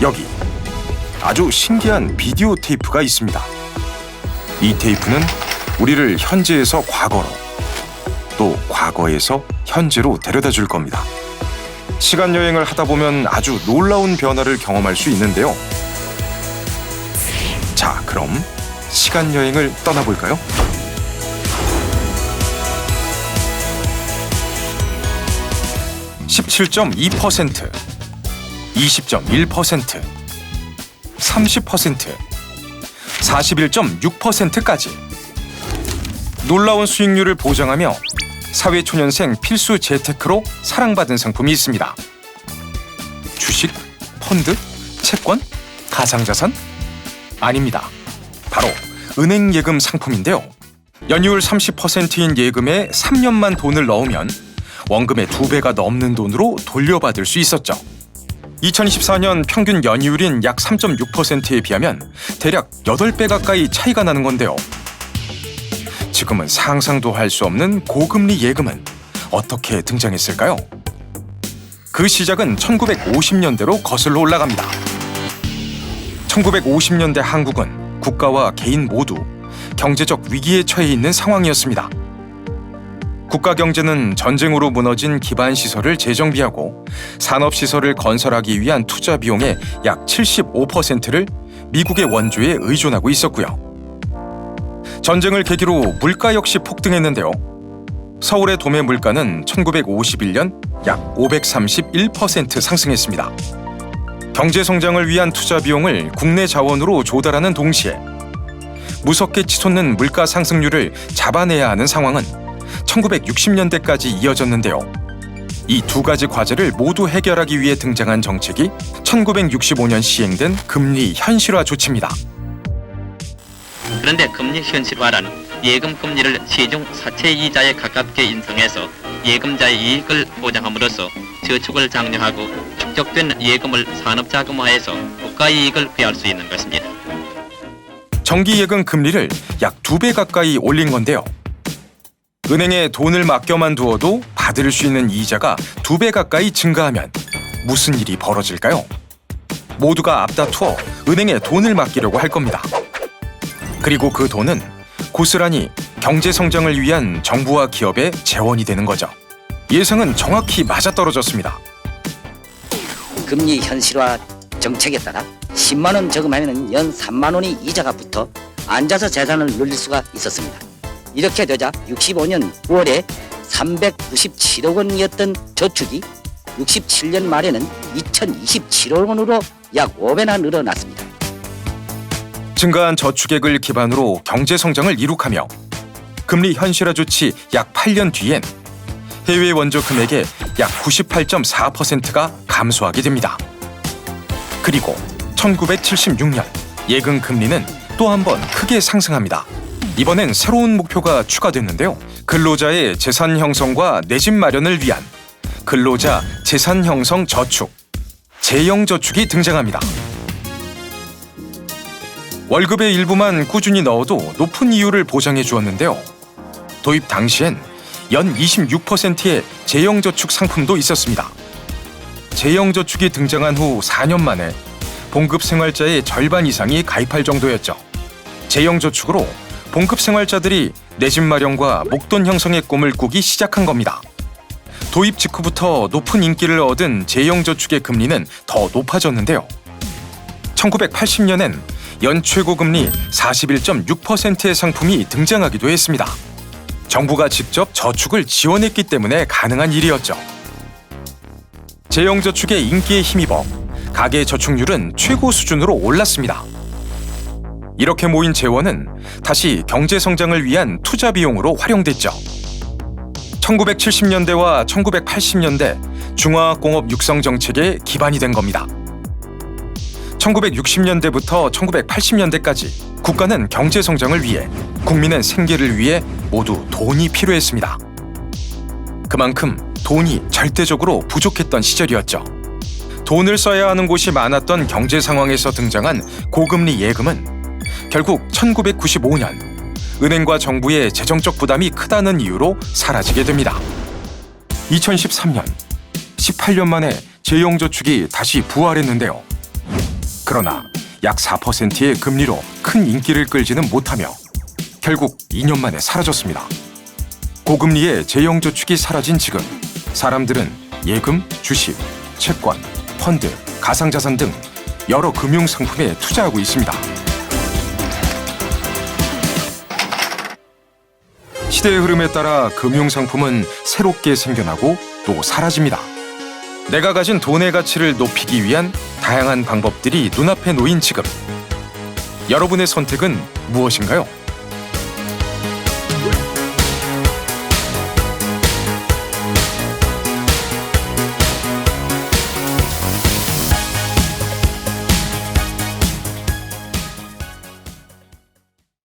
여기 아주 신기한 비디오 테이프가 있습니다. 이 테이프는 우리를 현재에서 과거로 또 과거에서 현재로 데려다 줄 겁니다. 시간 여행을 하다 보면 아주 놀라운 변화를 경험할 수 있는데요. 자, 그럼 시간 여행을 떠나볼까요? (17.2%) 20.1%, 30%, 41.6%까지 놀라운 수익률을 보장하며 사회초년생 필수 재테크로 사랑받은 상품이 있습니다. 주식, 펀드, 채권, 가상자산? 아닙니다. 바로 은행 예금 상품인데요. 연이율 30%인 예금에 3년만 돈을 넣으면 원금의 두 배가 넘는 돈으로 돌려받을 수 있었죠. 2024년 평균 연이율인 약 3.6%에 비하면 대략 8배 가까이 차이가 나는 건데요. 지금은 상상도 할 수 없는 고금리 예금은 어떻게 등장했을까요? 그 시작은 1950년대로 거슬러 올라갑니다. 1950년대 한국은 국가와 개인 모두 경제적 위기에 처해 있는 상황이었습니다. 국가 경제는 전쟁으로 무너진 기반 시설을 재정비하고 산업 시설을 건설하기 위한 투자 비용의 약 75%를 미국의 원조에 의존하고 있었고요. 전쟁을 계기로 물가 역시 폭등했는데요. 서울의 도매 물가는 1951년 약 531% 상승했습니다. 경제 성장을 위한 투자 비용을 국내 자원으로 조달하는 동시에 무섭게 치솟는 물가 상승률을 잡아내야 하는 상황은 1960년대까지 이어졌는데요. 이 두 가지 과제를 모두 해결하기 위해 등장한 정책이 1965년 시행된 금리 현실화 조치입니다. 그런데 금리 현실화란 예금 금리를 시중 사채 이자에 가깝게 인상해서 예금자의 이익을 보장함으로써 저축을 장려하고 축적된 예금을 산업자금화해서 국가 이익을 배할 수 있는 것입니다. 정기 예금 금리를 약 두 배 가까이 올린 건데요. 은행에 돈을 맡겨만 두어도 받을 수 있는 이자가 두 배 가까이 증가하면 무슨 일이 벌어질까요? 모두가 앞다투어 은행에 돈을 맡기려고 할 겁니다. 그리고 그 돈은 고스란히 경제 성장을 위한 정부와 기업의 재원이 되는 거죠. 예상은 정확히 맞아떨어졌습니다. 금리 현실화 정책에 따라 10만 원 저금하면 연 3만 원이 이자가 붙어 앉아서 재산을 늘릴 수가 있었습니다. 이렇게 되자 65년 9월에 397억 원이었던 저축이 67년 말에는 2027억 원으로 약 5배나 늘어났습니다. 증가한 저축액을 기반으로 경제 성장을 이룩하며 금리 현실화 조치 약 8년 뒤엔 해외 원조 금액의 약 98.4%가 감소하게 됩니다. 그리고 1976년 예금 금리는 또 한 번 크게 상승합니다. 이번엔 새로운 목표가 추가됐는데요. 근로자의 재산 형성과 내 집 마련을 위한 근로자 재산 형성 저축, 재형 저축이 등장합니다. 월급의 일부만 꾸준히 넣어도 높은 이율을 보장해 주었는데요. 도입 당시엔 연 26%의 재형저축 상품도 있었습니다. 재형저축이 등장한 후 4년 만에 봉급 생활자의 절반 이상이 가입할 정도였죠. 재형저축으로 봉급 생활자들이 내 집 마련과 목돈 형성의 꿈을 꾸기 시작한 겁니다. 도입 직후부터 높은 인기를 얻은 재형저축의 금리는 더 높아졌는데요. 1980년엔 연 최고 금리 41.6%의 상품이 등장하기도 했습니다. 정부가 직접 저축을 지원했기 때문에 가능한 일이었죠. 재형저축의 인기에 힘입어 가계 저축률은 최고 수준으로 올랐습니다. 이렇게 모인 재원은 다시 경제 성장을 위한 투자 비용으로 활용됐죠. 1970년대와 1980년대 중화공업 육성 정책의 기반이 된 겁니다. 1960년대부터 1980년대까지 국가는 경제 성장을 위해 국민의 생계를 위해 모두 돈이 필요했습니다. 그만큼 돈이 절대적으로 부족했던 시절이었죠. 돈을 써야 하는 곳이 많았던 경제 상황에서 등장한 고금리 예금은 결국 1995년 은행과 정부의 재정적 부담이 크다는 이유로 사라지게 됩니다. 2013년 18년 만에 재형저축이 다시 부활했는데요. 그러나 약 4%의 금리로 큰 인기를 끌지는 못하며 결국 2년 만에 사라졌습니다. 고금리의 재정저축이 사라진 지금 사람들은 예금, 주식, 채권, 펀드, 가상자산 등 여러 금융 상품에 투자하고 있습니다. 시대의 흐름에 따라 금융 상품은 새롭게 생겨나고 또 사라집니다. 내가 가진 돈의 가치를 높이기 위한 다양한 방법들이 눈앞에 놓인 지금 여러분의 선택은 무엇인가요?